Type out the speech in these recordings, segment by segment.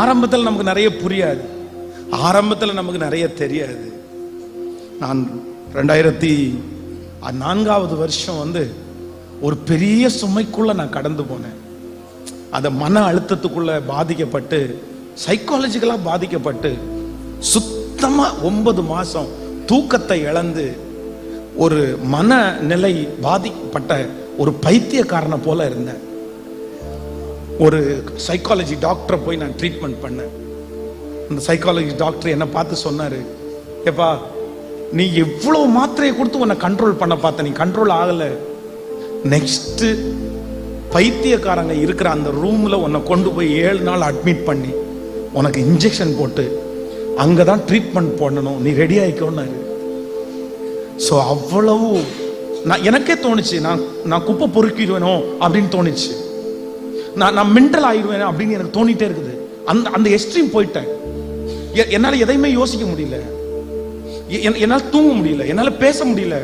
ஆரம்பத்தில் நமக்கு நிறைய புரியாது. ஆரம்பத்தில் நமக்கு நிறைய தெரியாது. நான் ரெண்டாயிரத்தி நான்காவது வருஷம் வந்து ஒரு பெரிய சுமைக்குள்ள நான் கடந்து போனேன். அந்த மன அழுத்தத்துக்குள்ள பாதிக்கப்பட்டு சைக்காலஜிக்கலா பாதிக்கப்பட்டு சுத்தமா ஒன்பது மாசம் தூக்கத்தை இழந்து ஒரு மனநிலை பாதிக்கப்பட்ட ஒரு பைத்தியக்காரனை போல இருந்தேன். ஒரு சைக்காலஜி டாக்டரை போய் நான் ட்ரீட்மெண்ட் பண்ணேன். அந்த சைக்காலஜி டாக்டர் என்னை பார்த்து சொன்னார் ஏப்பா நீ எவ்வளோ மாத்திரையை கொடுத்து உன்னை கண்ட்ரோல் பண்ண பார்த்த? நீ கண்ட்ரோல் ஆகலை. நெக்ஸ்ட்டு பைத்தியக்காரங்க இருக்கிற அந்த ரூமில் உன்னை கொண்டு போய் ஏழு நாள் அட்மிட் பண்ணி உனக்கு இன்ஜெக்ஷன் போட்டு அங்கே தான் ட்ரீட்மெண்ட் பண்ணணும். நீ ரெடி ஆகிக்கோன்னாரு ஸோ அவ்வளவு நான் எனக்கே தோணுச்சு நான் நான் குப்பை பொறுக்கிடுவேனோ அப்படின்னு தோணுச்சு. நான் நான் மென்டல் ஆயிடுவேன் அப்படின்னு எனக்கு தோணிட்டே இருக்குது. அந்த அந்த எக்ஸ்ட்ரீம் போயிட்டேன். எ- எதையுமே யோசிக்க முடியல. என்னால் என்- தூங்க முடியல. என்னால் பேச முடியல.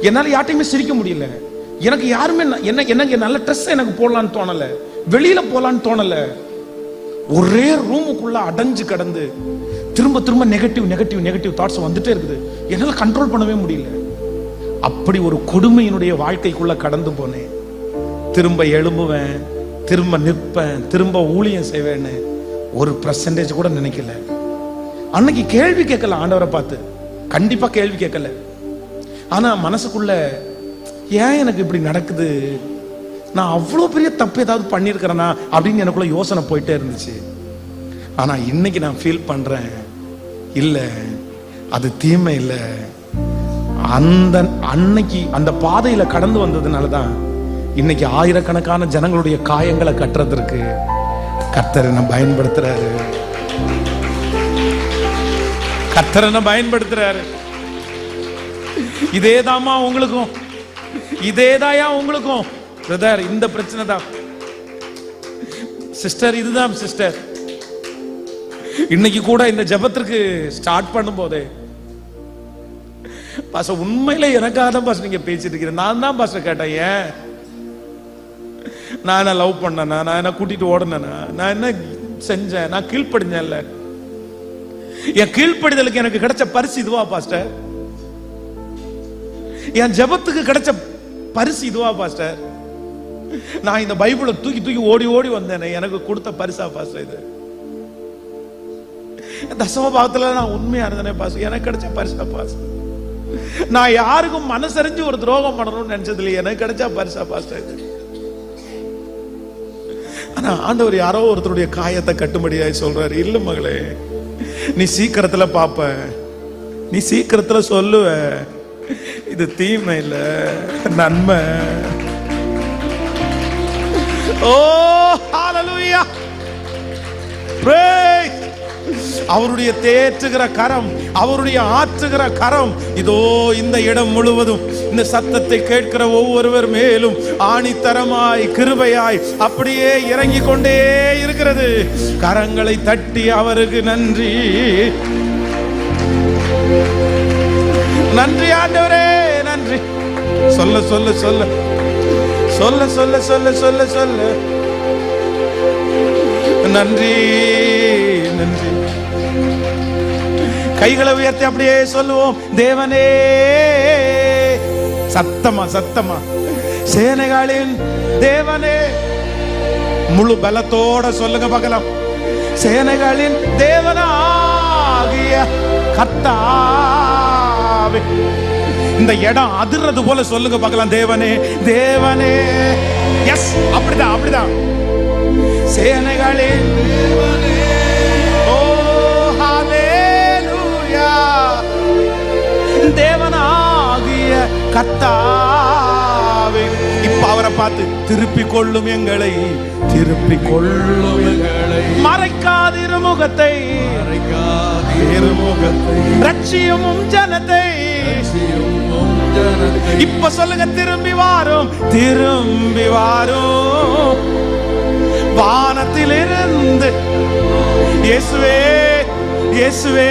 என்னால் யார்ட்டையுமே சிரிக்க முடியல. எனக்கு யாருமே என்ன எனக்கு நல்ல ட்ரெஸ் எனக்கு போடலான்னு தோணல. வெளியில போகலான்னு தோணல. ஒரே ரூமுக்குள்ள அடைஞ்சு கடந்து திரும்ப திரும்ப நெகட்டிவ் நெகட்டிவ் நெகட்டிவ் தாட்ஸ் வந்துட்டே இருக்குது. என்னால் கண்ட்ரோல் பண்ணவே முடியல. அப்படி ஒரு கொடுமையினுடைய வாழ்க்கைக்குள்ள கடந்து போனேன். திரும்ப எழும்புவேன். திரும்ப நிற்பேன் திரும்ப ஊழியம் செய்வேன்னு ஒரு பர்சன்டேஜ் கூட நினைக்கல. அன்னைக்கு கேள்வி கேட்கல ஆண்டவரை பார்த்து. கண்டிப்பா கேள்வி கேட்கல. ஆனா மனசுக்குள்ள ஏன் எனக்கு இப்படி நடக்குது? நான் அவ்வளோ பெரிய தப்பு ஏதாவது பண்ணியிருக்கிறேனா? அப்படின்னு எனக்குள்ள யோசனை போயிட்டே இருந்துச்சு. ஆனா இன்னைக்கு நான் ஃபீல் பண்றேன் இல்லை அது தீமை இல்லை. அந்த அன்னைக்கு அந்த பாதையில கடந்து வந்ததுனால தான் இன்னைக்கு ஆயிரக்கணக்கான ஜனங்களுடைய காயங்களை கட்டுறதற்கு கர்த்தர் பயன்படுத்துறாரு. கர்த்தரனை பயன்படுத்துறாரு பயன்படுத்துறாரு. தாமா உங்களுக்கும். இதேதாயா உங்களுக்கும். பிரதர் இந்த பிரச்சனை தான். சிஸ்டர் இதுதான் சிஸ்டர் இன்னைக்கு கூட இந்த ஜெபத்திற்கு ஸ்டார்ட் பண்ணும் போதே பாச உண்மையில எனக்காக தான் பாச நீங்க பேசிட்டு இருக்கிறேன் நான் தான் பாச கேட்டேன் ஏன்? நான் என்ன லவ் பண்ணனா? நான் என்ன கூட்டிட்டு ஓடனா நான் என்ன செஞ்சேன்? நான் கீழ்ப்படிஞ்சேன்ல. என் கீழ்ப்படிதலுக்கு எனக்கு கிடைச்ச பரிசு இதுவா பாஸ்டர் என் ஜெபத்துக்கு கிடைச்ச பரிசு இதுவா பாஸ்டர் நான் இந்த பைபிளை தூக்கி தூக்கி ஓடி ஓடி வந்தேனே. எனக்கு கொடுத்த பரிசா பாஸ்டர் இது? தசம பாகத்துல நான் உண்மையா இருந்தேனே பாஸ் எனக்கு கிடைச்ச பரிசா பாஸ்டர் நான் யாருக்கும் மனசறிஞ்சு ஒரு துரோகம் பண்ணணும்னு நினைச்சது இல்லை எனக்கு கிடைச்சா பரிசா பாஸ்டர் இது. ஆனா ஆண்டவர் யாரோ ஒருத்தருடைய காயத்தை கட்டும்படியாய் சொல்றாரு. இல்ல மகளே நீ சீக்கிரத்துல பாப்ப. நீ சீக்கிரத்துல சொல்லுவ. இது தீமை இல்ல நன்மை. ஓ ஹalleluya praise அவருடைய தேற்றுகிற கரம் அவருடைய ஆற்றுகிற கரம். இதோ இந்த இடம் முழுவதும் இந்த சத்தத்தை கேட்கிற ஒவ்வொருவர் மேலும் ஆணித்தரமாய் கிருபையாய் அப்படியே இறங்கி கொண்டே இருக்கிறது. கரங்களை தட்டி அவருக்கு நன்றி. நன்றி ஆண்டவரே நன்றி. சொல்ல சொல்ல சொல்ல. சொல்ல சொல்ல சொல்ல சொல்ல சொல்ல. நன்றி நன்றி. கைகளை உயர்த்தி அப்படியே சொல்லுவோம். தேவனே சத்தமா சத்தமா. சேனைகளின் தேவனே முழு பலத்தோட சொல்லுங்க பார்க்கலாம் சேனைகளின் தேவனாகிய கத்தாவே இந்த இடம் அதிர்றது போல சொல்லுங்க பார்க்கலாம் தேவனே தேவனே. எஸ் அப்படிதான் அப்படிதான். சேனைகளின் தேவனே. தேவனாகிய கர்த்தாவே. இப்ப அவரை பார்த்து திருப்பி கொள்ளும் எங்களை திருப்பி கொள்ளும் எங்களை. மறைக்காதிரு முகத்தை ரட்சியும் உம் ஜனத்தை. இப்ப சொல்லுங்க திரும்பி வாரும் திரும்பி வாரும். வானத்திலிருந்து இயேசுவே இயேசுவே.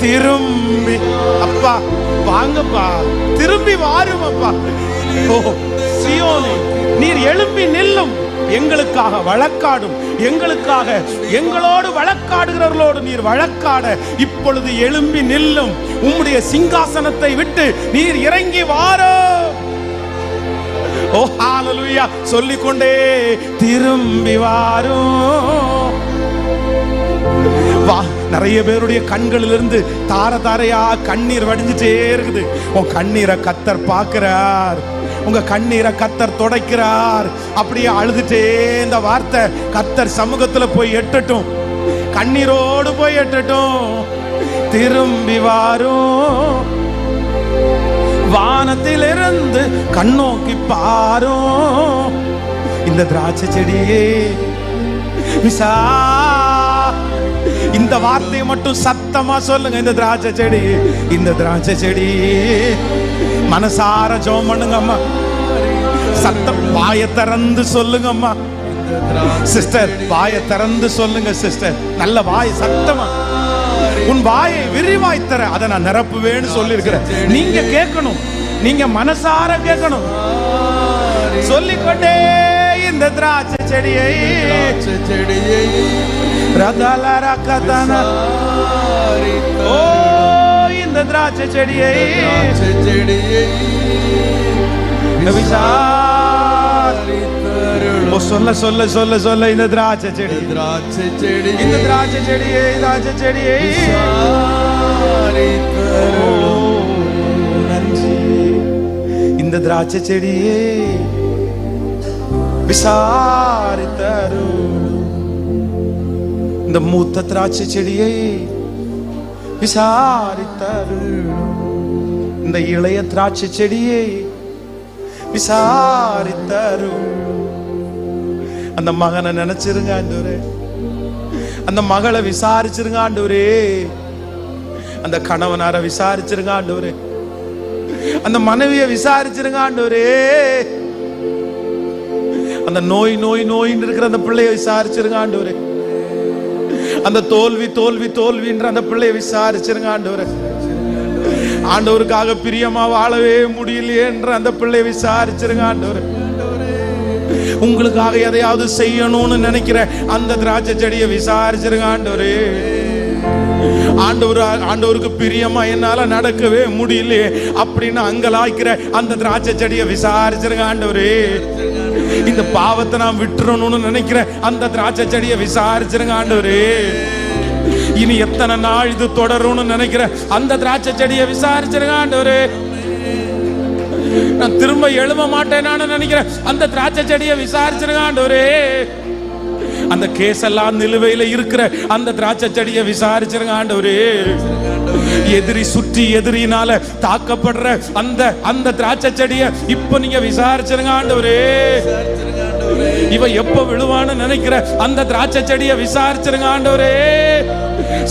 திரும்பி. அப்பா வாங்கப்பா. திரும்பி வாரும் அப்பா ஓ சியோனே நீர் எழும்பி நில்லும். எங்களுக்காக வழக்காடும். எங்களுக்காக எங்களோடு வழக்காடுகிறவர்களோடு நீர் வழக்காட இப்பொழுது எழும்பி நில்லும். உம்முடைய சிங்காசனத்தை விட்டு நீர் இறங்கி வாரோ. ஓ ஹalleluya சொல்லிக்கொண்டே திரும்பி வாரும் வா. நிறைய பேருடைய கண்களிலிருந்து தார தாரையா கண்ணீர் வடிஞ்சிட்டே இருக்குது. உன் கண்ணீரை கத்தர் பார்க்கிறார். உங்க கண்ணீரை கத்தர் துடைக்கிறார். அப்படியே அழுதுட்டே இந்த வார்த்தை கத்தர் சமூகத்துல போய் எட்டட்டும். கண்ணீரோடு போய் எட்டட்டும். திரும்பி வாரும். வானத்திலிருந்து கண்ணோக்கி பாரும். இந்த திராட்சை செடியே விசா இந்த வார்த்தையை மட்டும் சத்தமா சொல்லுங்க இந்த திராட்சை செடி. இந்த திராட்சை செடி. மனசார ஜோம் பண்ணுங்க அம்மா சத்தம் வாயை திறந்து சொல்லுங்க அம்மா சிஸ்டர் வாயை திறந்து சொல்லுங்க சிஸ்டர் நல்ல வாய் சத்தமா. உன் வாயை விரிவாய் தர அதை நான் நிரப்புவேன்னு சொல்லியிருக்கிறேன். நீங்க கேட்கணும். நீங்க மனசார கேட்கணும். சொல்லிக்கொண்டே இந்த திராட்சை செடியை. செடியை. ஓ இந்த திராட்சை செடியை செடியை சொல்ல சொல்ல சொல்ல சொல்ல இந்த திராட்சை செடி திராட்சை செடி இந்த திராட்சை செடியை திராட்சை செடியை நன்றி இந்த திராட்சை செடியே விசாரித்தரு இந்த மூத்த திராட்சை செடியை விசாரித்தருள். இந்த இளைய திராட்சை செடியை விசாரித்தருள். அந்த மகனை நினைச்சிருங்க ஆண்டவரே. அந்த மகளை விசாரிச்சிருங்க ஆண்டவரே. அந்த கணவனார விசாரிச்சிருங்க ஆண்டவரே. அந்த மனைவியை விசாரிச்சிருங்க ஆண்டவரே. அந்த நோய் நோய் நோயின்னு இருக்கிற அந்த பிள்ளையை விசாரிச்சிருங்க ஆண்டவரே. அந்த தோல்வி தோல்வி தோல்வின்ற அந்த பிள்ளையை விசாரிச்சிருங்க ஆண்டவரே. ஆண்டவருக்காக பிரியமா வாழவே முடியலையேன்ற அந்த பிள்ளையை விசாரிச்சிருங்க ஆண்டவரே. உங்களுக்காக எதையாவது செய்யணும்னு நினைக்கிற அந்த திராட்சை செடியை விசாரிச்சிருங்க ஆண்டவரே. ஆண்டவர் ஆண்டவருக்கு பிரியமா என்னால நடக்கவே முடியலையே அப்படின்னு அங்கலாய்க்கிற அந்த திராட்சை செடியை விசாரிச்சிருங்க ஆண்டவரே. இந்த பாவத்தை நான் விட்டுறணும்னு நினைக்கிறேன் அந்த திராட்சை செடியை விசாரிச்சிருங்க ஆண்டவரே. இனி எத்தனை நாள் இது தொடரும்னு நினைக்கிறேன் அந்த திராட்சை செடியை விசாரிச்சிருங்க ஆண்டவரே. நான் திரும்ப எழும்ப மாட்டேனான்னு நினைக்கிறேன் அந்த திராட்சை செடியை விசாரிச்சிருங்க ஆண்டவரே. அந்த கேஸ் எல்லாம் நிலுவையில இருக்கிற அந்த திராட்சை செடியை விசாரிச்சிருங்க ஆண்டவரே. எதிரி சுற்றி எதிரினால தாக்கப்படுற அந்த அந்த திராட்சை செடியை இப்போ நீங்க விசாரிச்சிருங்க ஆண்டவரே. இவ எப்ப விழுவான்னு நினைக்கிற அந்த திராட்சை செடியை விசாரிச்சிருங்க ஆண்டவரே.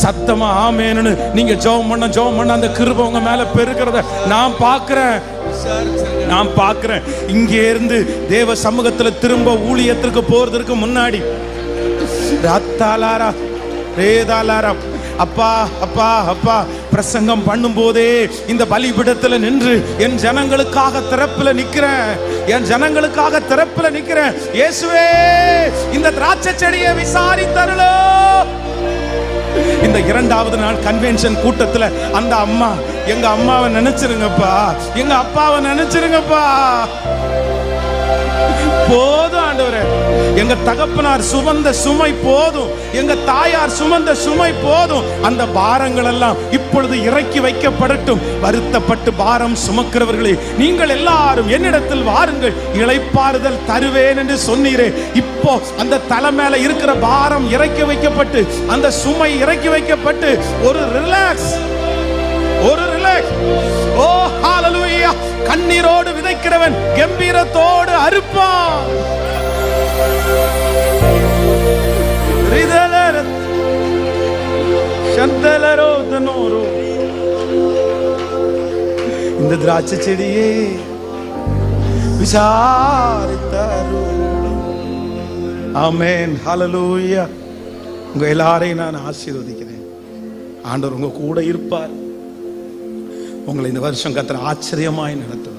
சத்தமா ஆமேனு நீங்க ஜெபம் பண்ண ஜெபம் பண்ண அந்த கிருப உங்க மேல பெருக்கிறத நான் பாக்குறேன் நான் பாக்குறேன் இங்கே இருந்து தேவ சமூகத்துல திரும்ப ஊழியத்திற்கு போறதற்கு முன்னாடி ரத்தாலாரா? ரேதாலாரா. அப்பா அப்பா அப்பா பிரசங்கம் பண்ணும் போதே இந்த பலிபிடத்துல நின்று என் ஜனங்களுக்காக திறப்புல நிக்கிறேன். என் ஜனங்களுக்காக திறப்புல நிக்கிறேன். இயேசுவே இந்த திராட்சை செடியை விசாரித்தருளோ. இந்த இரண்டாவது நாள் கன்வென்ஷன் கூட்டத்துல அந்த அம்மா எங்க அம்மாவை நினைச்சிருங்கப்பா. எங்க அப்பாவை நினைச்சிருங்கப்பா. போ எங்க தகப்பனார் சுமந்த சுமை போதும். எங்க தாயார் சுமந்த சுமை போதும். அந்த பாரங்கள் எல்லாம் இப்பொழுது இறக்கி வைக்கப்படட்டும். வருத்தப்பட்டு பாரம் சுமக்கிறவர்களே நீங்கள் எல்லாரும் என்னிடத்தில் வாருங்கள். இழைப்பாறுதல் தருவேன் என்று சொன்னீரே. இப்போ அந்த தலை மேல இருக்கிற பாரம் இறக்கி வைக்கப்பட்டு அந்த சுமை இறக்கி வைக்கப்பட்டு ஒரு ரிலாக்ஸ் ஒரு ரிலாக்ஸ் ஓ ஹalleluya கண்ணீரோடு விதைக்கிறவன் கம்பீரத்தோடு அறுப்பான். இந்த திராட்சை செடியே விசாரித்தாரோ ஆமென். ஹலலூயா உங்க எல்லாரையும் நான் ஆசீர்வதிக்கிறேன். ஆண்டவர் உங்க கூட இருப்பார். உங்களை இந்த வருஷம் கத்திர ஆச்சரியமாய் நடத்துவார்.